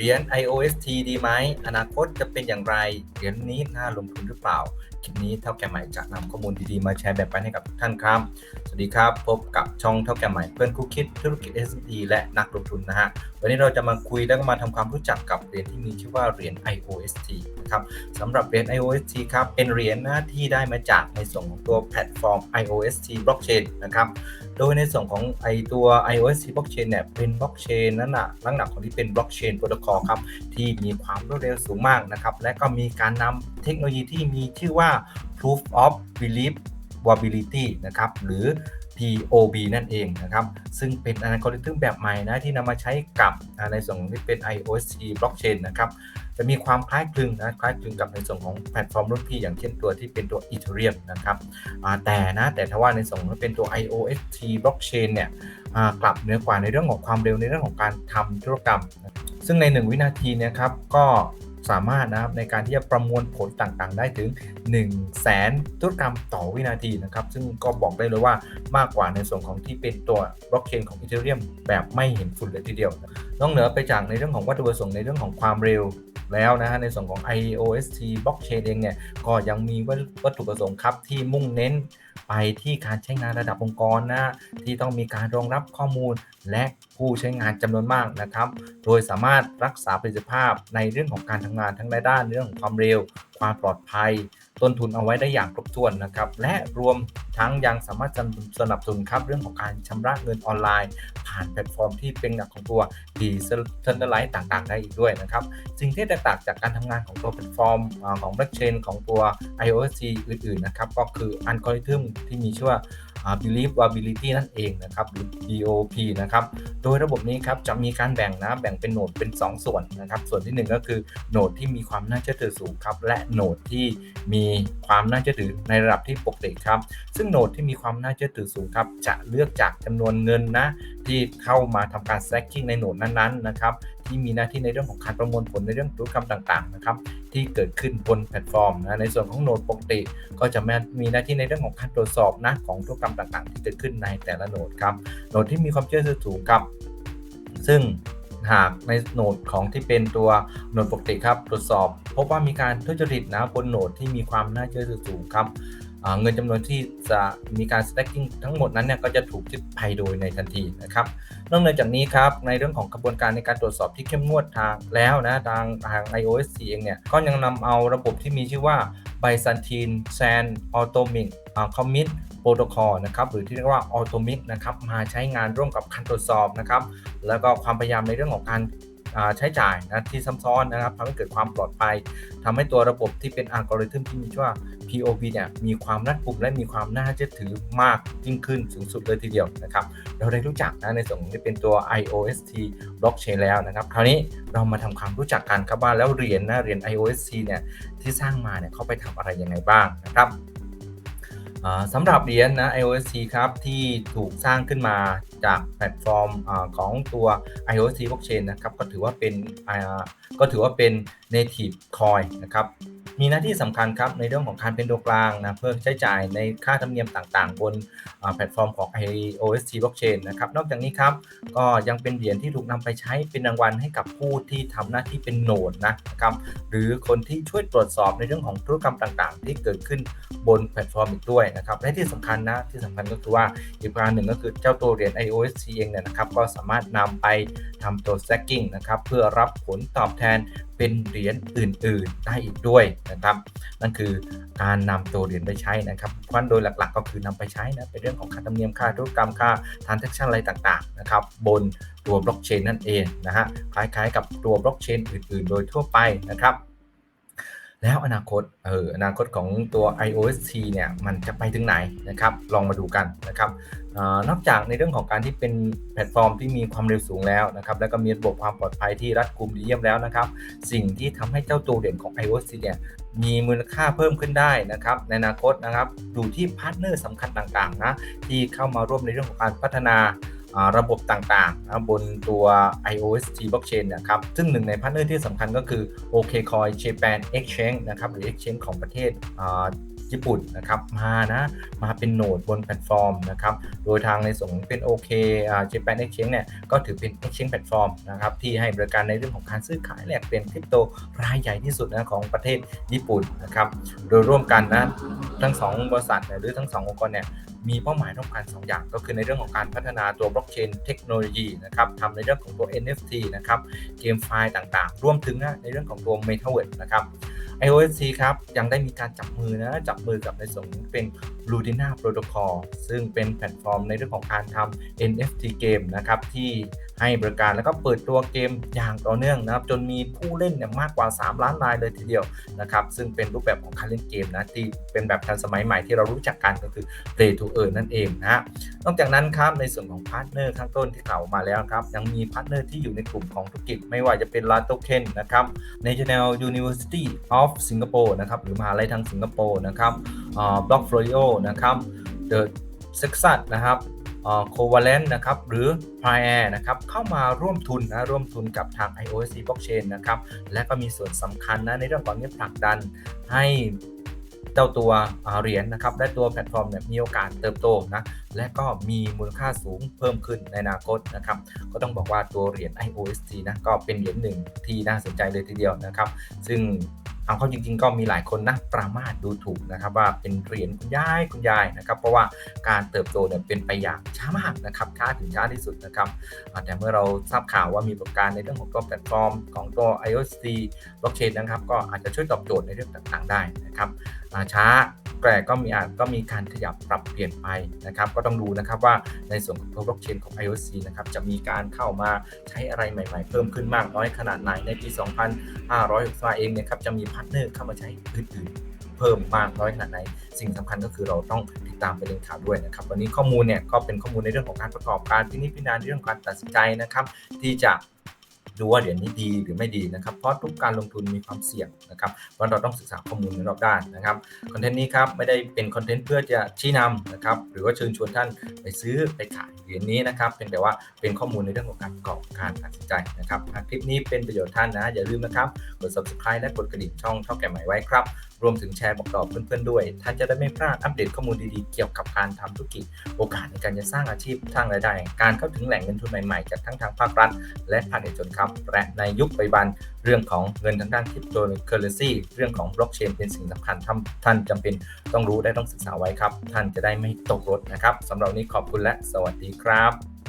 เหรียญ IOST ดีไหม อนาคตจะเป็นอย่างไร เหรียญนี้น่าลงทุนหรือเปล่า คลิปนี้เท่าแก่ใหม่จะนำข้อมูลดีๆ มาแชร์แบ่งปันให้กับทุกท่านครับ สวัสดีครับ พบกับช่องเท่าแก่ใหม่เพื่อนคู่คิดธุรกิจ S&P และนักลงทุนนะฮะ วันนี้เราจะมาคุยและก็มาทำความรู้จักกับเหรียญที่มีชื่อว่าเหรียญ IOST นะครับสำหรับเหรียญ IOST ครับ เป็นเหรียญนะที่ได้มาจากในส่วนของตัวแพลตฟอร์ม IOST Blockchain นะครับ โดยในส่วนของไอตัว iOS blockchain เนี่ยเป็นบล็อกเชนนั่นนะลักษณะของที่เป็นบล็อกเชนโปรโตคอลครับที่มีความรวดเร็วสูงมากนะครับ และก็มีการนำเทคโนโลยีที่มีชื่อว่า proof of believability นะครับหรือ POB นั่นเองนะครับ ซึ่งเป็นอัลกอริทึมแบบใหม่นะที่นำมาใช้กับในส่วนของที่เป็น iOS blockchain นะครับ จะมีความคล้ายคลึงนะคล้ายคลึงกับในส่วนของแพลตฟอร์มรุ่นพี่อย่างเช่นตัวที่เป็นตัว Ethereum นะครับแต่นะแต่ถ้าว่าในส่วนที่เป็นตัว IOST blockchain เนี่ยกลับเหนือกว่าในเรื่องของความเร็วในเรื่องของการทำธุรกรรม ซึ่งใน 1 วินาทีนี่ยครับก็ สามารถนะครับในการที่จะประมวลผลต่างๆ ได้ถึง 1 0 0 0 0แสนธุรกรรมต่อวินาทีนะครับ ซึ่งก็บอกได้เลยว่ามากกว่าในส่วนของที่เป็นตัวบล็อกเชนของ Ethereum แบบไม่เห็นฝุ่นเลยทีเดียวนอกเหนือไปจากในเรื่องของวัตถุประสงค์ในเรื่องของความเร็วแล้วนะฮะในส่วนของ IOST blockchain เองเนี่ยก็ยังมีวัตถุประสงค์ครับที่มุ่งเน้นไปที่การใช้งานระดับองค์กรนะที่ต้องมีการรองรับข้อมูลและ ผู้ใช้งานจำนวนมากนะครับ โดยสามารถรักษาประสิทธิภาพในเรื่องของการทำงานทั้งในด้านเรื่องของความเร็ว ความปลอดภัย ต้นทุนเอาไว้ได้อย่างครบถ้วนนะครับ และรวมทั้งยังสามารถสนับสนุนครับเรื่องของการชำระเงินออนไลน์ ผ่านแพลตฟอร์มที่เป็นหลักของตัวดีเซนเทอร์ไลท์ต่างๆ ได้อีกด้วยนะครับ สิ่งที่แตกต่างจากการทำงานของตัวแพลตฟอร์มของแบล็กเชนของตัว iOS อื่นๆนะครับก็คืออัลกอริทึมที่มีชื่อว่า believability นั่นเองนะครับหรือ BOP นะครับโดยระบบนี้ครับจะมีการแบ่งนะแบ่งเป็นโหนดเป็น 2 ส่วนนะครับส่วนที่ 1 ก็คือโหนดที่มีความน่าเชื่อถือสูงครับและโหนดที่มีความน่าเชื่อถือในระดับที่ปกติครับ ซึ่งโหนดที่มีความน่าเชื่อถือสูงครับจะเลือกจากจำนวนเงินนะที่เข้ามาทำการ stacking ในโหนดนั้นๆนะครับ ที่มีหน้าที่ในเรื่องของการประมวลผลในเรื่องธุรกรรมต่างๆนะครับที่เกิดขึ้นบนแพลตฟอร์มนะในส่วนของโหนดปกติ ก็จะมีหน้าที่ในเรื่องของการตรวจสอบนะของธุรกรรมต่างๆ ที่เกิดขึ้นในแต่ละโหนดครับโหนดที่มีความเชื่อถือสูงครับซึ่งหากในโหนดของที่เป็นตัวโหนดปกติครับ ตรวจสอบ พบว่ามีการทุจริตนะบนโหนดที่มีความน่าเชื่อถือสูงครับ เงินจำนวนที่จะมีการ stacking ทั้งหมดนั้นเนี่ยก็จะถูกยึดไปโดยในทันทีนะครับ นอกจากนี้ครับในเรื่องของกระบวนการในการตรวจสอบที่เข้มงวดทางแล้วนะทางทาง iOS เองเนี่ยก็ยังนำเอาระบบที่มีชื่อว่า Byzantine Sand Atomic Commit Protocol นะครับหรือที่เรียกว่า Atomic นะครับมาใช้งานร่วมกับการตรวจสอบนะครับแล้วก็ความพยายามในเรื่องของการ ใช้จ่ายนะที่ซับซ้อนนะครับทำให้เกิดความปลอดภัยทำให้ตัวระบบที่เป็นอัลกอริทึมที่มีชื่อว่า POV เนี่ยมีความรัดกุมและมีความน่าเชื่อถือมากยิ่งขึ้นสูงสุดเลยทีเดียวนะครับเราได้รู้จักนะในส่วนที่เป็นตัว IOST blockchain แล้วนะครับ คราวนี้เรามาทำความรู้จักกันครับว่าแล้วเหรียญนะเหรียญ IOST เนี่ยที่สร้างมาเนี่ยเขาไปทำอะไรยังไงบ้างนะครับสำหรับเหรียญนะ IOST ครับที่ถูกสร้างขึ้นมา จากแพลตฟอร์มอของตัว IOST blockchain นะครับก็ถือว่าเป็นก็ถือว่าเป็น native coin นะครับมีหน้าที่สำคัญครับในเรื่องของการเป็นตัวกลางนะเพื่อใช้จ่ายในค่าธรรมเนียมต่าง ๆ บนแพลตฟอร์มของ IOST blockchain นะครับนอกจากนี้ครับก็ยังเป็นเหรียญที่ถูกนำไปใช้เป็นรางวัลให้กับผู้ที่ทำหน้าที่เป็นโนดนะครับหรือคนที่ช่วยตรวจสอบในเรื่องของธุรกรรมต่าง ๆ ที่เกิดขึ้นบนแพลตฟอร์มอีกด้วยนะครับและที่สำคัญนะที่สำคัญก็คือว่าอีกประการหนึ่งก็คือเจ้าตัวเหรียญ IOST เองเนี่ยนะครับก็สามารถนำไปทำตัว stacking นะครับเพื่อรับผลตอบแทนเป็นเหรียญอื่น ๆ ได้อีกด้วยนะครับ นั่นคือการนำตัวเหรียญไปใช้นะครับเพราะโดยหลักๆ ก็คือนำไปใช้นะเป็นเรื่องของค่าธรรมเนียมค่าธุรกรรมค่า transaction อะไรต่างๆนะครับบนตัวบล็อกเชนนั่นเองนะฮะคล้ายๆ กับตัวบล็อกเชนอื่น ๆ โดยทั่วไปนะครับ แล้วอนาคตเอออนาคตของตัว iOST เนี่ยมันจะไปถึงไหนนะครับลองมาดูกันนะครับนอกจากในเรื่องของการที่เป็นแพลตฟอร์มที่มีความเร็วสูงแล้วนะครับแล้วก็มีระบบความปลอดภัยที่รัดกุมดีเยี่ยมแล้วนะครับ สิ่งที่ทำให้เจ้าตัวเด่นของ iOS เนี่ยมีมูลค่าเพิ่มขึ้นได้นะครับในอนาคตนะครับดูที่พาร์ทเนอร์สำคัญต่างๆนะที่เข้ามาร่วมในเรื่องของการพัฒนา ระบบต่างๆ บนตัว iOST blockchain นะครับ ซึ่งหนึ่งในพาร์ทเนอร์ที่สำคัญก็คือ OKCoin Japan Exchange นะครับ หรือ Exchange ของประเทศญี่ปุ่นนะครับมานะมาเป็นโหนดบนแพลตฟอร์มนะครับโดยทางในส่วนของเป็น OK อ่า Japan Exchange เนี่ยก็ถือเป็น Exchange Platform นะครับที่ให้บริการในเรื่องของการซื้อขายแลกเปลี่ยนคริปโตรายใหญ่ที่สุดนะของประเทศญี่ปุ่นนะครับโดยร่วมกันนะทั้ง 2 บริษัทหรือทั้ง 2 องค์กรเนี่ย มีเป้าหมายต้องการ 2 อย่าง ก็คือในเรื่องของการพัฒนาตัวบล็อกเชนเทคโนโลยีนะครับทำในเรื่องของตัว NFT นะครับเกมไฟล์ต่างๆ รวมถึงนะในเรื่องของตัว Metaverse นะครับ iOSC ครับยังได้มีการจับมือนะจับมือกับในส่วนของเป็น Ludina Protocol ซึ่งเป็นแพลตฟอร์มในเรื่องของการทำ NFT เกมนะครับที่ ให้บริการแล้วก็เปิดตัวเกมอย่างต่อเนื่องนะครับจนมีผู้เล่นเนี่ยมากกว่า 3 ล้านรายเลยทีเดียวนะครับซึ่งเป็นรูปแบบของการเล่นเกมนะที่เป็นแบบทันสมัยใหม่ที่เรารู้จักกันก็คือ Play to Earn นั่นเองนะนอกจากนั้นครับในส่วนของพาร์ทเนอร์ข้างต้นที่กล่าวมาแล้วครับยังมีพาร์ทเนอร์ที่อยู่ในกลุ่มของธุรกิจไม่ว่าจะเป็น l a t o k e n นะครับ National University of Singapore นะครับหรือมหาลัยทางสิงคโปร์นะครับบล็อกฟลอริโอนะครับ The s e x a t นะครับ โควาเลนนะครับหรือ p r i a r นะครับเข้ามาร่วมทุนนะร่วมทุนกับทาง IOC Blockchain นะครับและก็มีส่วนสำคัญนะในเรื่องของนี้ผลักดันให้เจ้าตัวเหรียญนะครับและตัวแพลตฟอร์มเนี่ยมีโอกาสเติบโตนะและก็มีมูลค่าสูงเพิ่มขึ้นในอนาคตนะครับก็ต้องบอกว่าตัวเหรียญ IOST นะก็เป็นเหรียญหนึ่งที่น่าสนใจเลยทีเดียวนะครับ ซึ่ง เอาเข้าจริงๆ ก็มีหลายคนนะประมาทดูถูกนะครับว่าเป็นเหรียญคุณยายคุณยายนะครับ เพราะว่าการเติบโตเนี่ยเป็นไปอย่างช้ามากนะครับช้าถึงช้าที่สุดนะครับแต่เมื่อเราทราบข่าวว่ามีประการในเรื่องของตัวแพลตฟอร์มของตัว IOST blockchain นะครับ ก็อาจจะช่วยตอบโจทย์ในเรื่องต่างๆ ได้นะครับช้า แต่ก็มีอาจก็มีการขยับปรับเปลี่ยนไปนะครับ ก็ต้องดูนะครับว่าในส่วนของตัวบล็อกเชนของ IOC นะครับจะมีการเข้ามาใช้อะไรใหม่ๆ เพิ่มขึ้นมากน้อยขนาดไหนในปี 2565 เองเนี่ยครับจะมีพาร์ทเนอร์เข้ามาใช้อื่นๆเพิ่มมากน้อยขนาดไหนสิ่งสำคัญก็คือเราต้องติดตามไปเรื่องข่าวด้วยนะครับ วันนี้ข้อมูลเนี่ยก็เป็นข้อมูลในเรื่องของการประกอบการพินิจพิจารณาเรื่องการตัดสินใจนะครับ ที่จะ ดูว่าเหรียญนี้ดีหรือไม่ดีนะครับ เพราะทุกการลงทุนมีความเสี่ยงนะครับเพราะเราต้องศึกษาข้อมูลในรอบด้านนะครับคอนเทนต์นี้ครับไม่ได้เป็นคอนเทนต์เพื่อจะชี้นำนะครับหรือว่าเชิญชวนท่านไปซื้อไปขายเหรียญนี้นะครับเป็นแต่ว่าเป็นข้อมูลในเรื่องของการประกอบการตัดสินใจนะครับหากคลิปนี้เป็นประโยชน์ท่านนะอย่าลืมนะครับกด subscribe และกดกระดิ่งช่องเท่าแก่ใหม่ไว้ครับรวมถึงแชร์บอกต่อเพื่อนๆด้วย ท่านจะได้ไม่พลาดอัปเดตข้อมูลดีๆ เกี่ยวกับการทำธุรกิจ โอกาสในการจะสร้างอาชีพสร้างรายได้ การเข้าถึงแหล่งเงินทุนใหม่ๆ จากทั้งทางภาครัฐ และภาคเอกชนครับและในยุคปัจจุบันเรื่องของเงินทางด้านคริปโตเคอเรนซีเรื่องของบล็อกเชนเป็นสิ่งสำคัญท่านจำเป็นต้องรู้และต้องศึกษาไว้ครับ ท่านจะได้ไม่ตกรถนะครับสำหรับนี้ขอบคุณและสวัสดีครับ